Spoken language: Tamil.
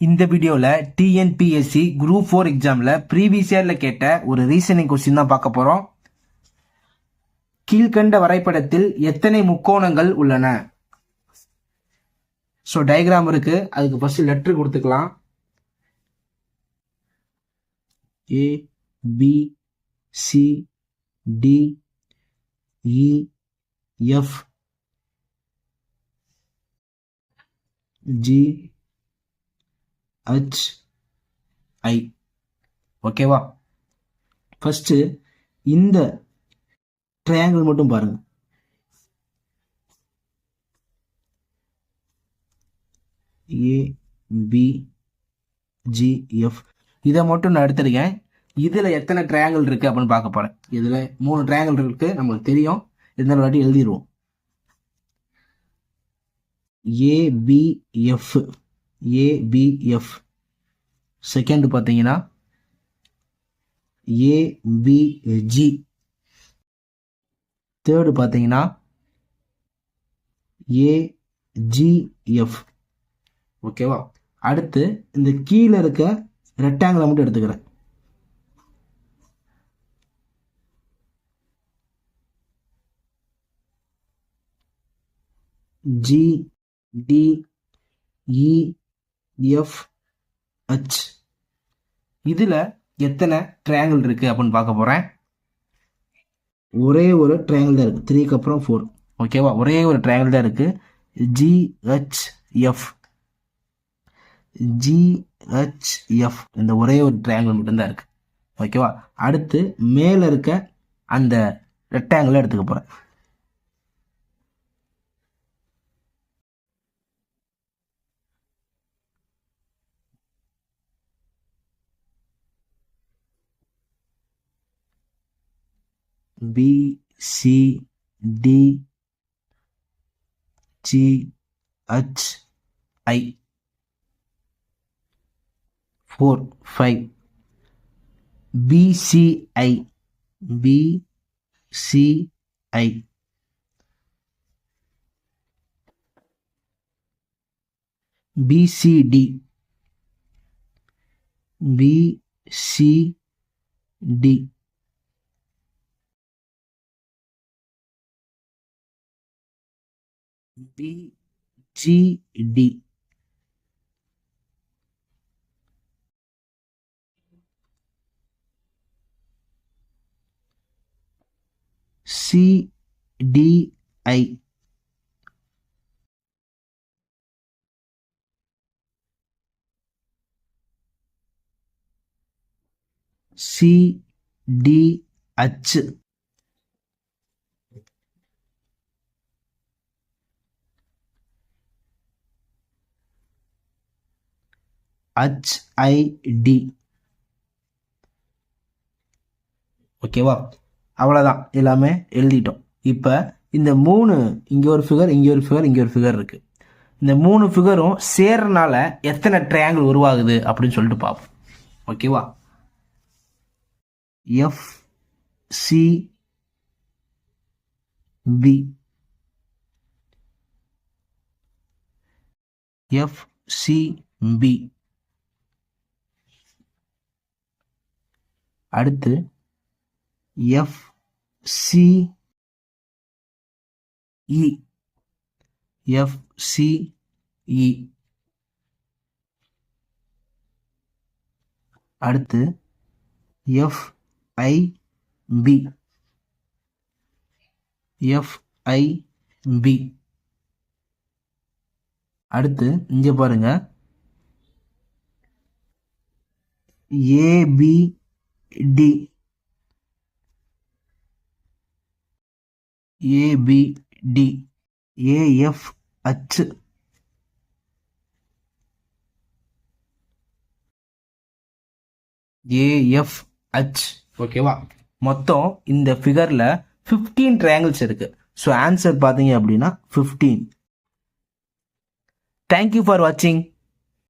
இந்த வீடியோவில் டிஎன்பிஎஸ்சி குரூப் ஃபோர் எக்ஸாமில் ப்ரீவியஸ் இயரில் கேட்ட ஒரு ரீசனிங் கொஸ்டின் தான் பார்க்க போகிறோம் கீழ்கண்ட வரைபடத்தில் எத்தனை முக்கோணங்கள் உள்ளன? ஸோ டயக்ராம் இருக்கு. அதுக்கு ஃபர்ஸ்ட் லெட்ரு கொடுத்துக்கலாம். A B C D E F G H I. ஓகேவா ஃபஸ்ட்டு இந்த ட்ரையாங்கிள் மட்டும் பாருங்கள் ஏ பி ஜி எஃப் இதை மட்டும் நான் எடுத்திருக்கேன். இதில் எத்தனை ட்ரையாங்கிள் இருக்குது அப்படின்னு பார்க்க போகிறேன் இதில் மூணு ட்ரையாங்கிள் இருக்குது நம்மளுக்கு தெரியும். இருந்தாலும் வாட்டி எழுதிடுவோம் ஏபிஎஃப் ஏபிஎஃப் செகண்ட் பார்த்தீங்கன்னா ஏபிஜி தேர்டு பார்த்தீங்கன்னா ஏஜிஎஃப் ஓகேவா அடுத்து இந்த கீழே இருக்க ரெக்டாங்கிளை மட்டும் எடுத்துக்கிறேன். G D E F H இதில் எத்தனை ட்ரையாங்கிள் இருக்குது அப்படின்னு பார்க்க போகிறேன் ஒரே ஒரு ட்ரையாங்கிள் தான் இருக்குது த்ரீக்கு அப்புறம் ஃபோர் ஓகேவா ஒரே ஒரு ட்ரையாங்கிள் தான் இருக்குது ஜிஹெச்எஃப் ஜிஹெச்எஃப் இந்த ஒரே ஒரு ட்ரையாங்கிள் மட்டும்தான் இருக்குது ஓகேவா அடுத்து மேலே இருக்க அந்த ரெக்டாங்கிளை எடுத்துக்க போகிறேன் B, C, D, G, H, I. 4, 5. B, C, I. B, C, I. B, C, D. B, C, D. BGD CDI CDH HID ஓகேவா அவ்வளோதான் எல்லாமே எழுதிட்டோம். இப்போ இந்த மூணு இங்கே ஒரு ஃபிகர் இங்கே ஒரு ஃபிகர் இங்கே ஒரு ஃபிகர் இருக்குது இந்த மூணு ஃபிகரும் சேர்றனால எத்தனை ட்ரையாங்கிள் உருவாகுது அப்படின்னு சொல்லிட்டு பார்ப்போம். ஓகேவா F C B F C B அடுத்து எஃப் சி எஃப் அடுத்து எஃப்ஐபி எஃப்ஐபி பி அடுத்து இங்கே பாருங்க. AB D ABD AF H AF H ஓகேவா மொத்தம் இந்த ஃபிகரில் ஃபிஃப்டீன் ட்ரையாங்கிள்ஸ் இருக்கு. ஸோ ஆன்சர் பார்த்தீங்க அப்படின்னா ஃபிஃப்டீன் தேங்க்யூ ஃபார் வாட்சிங்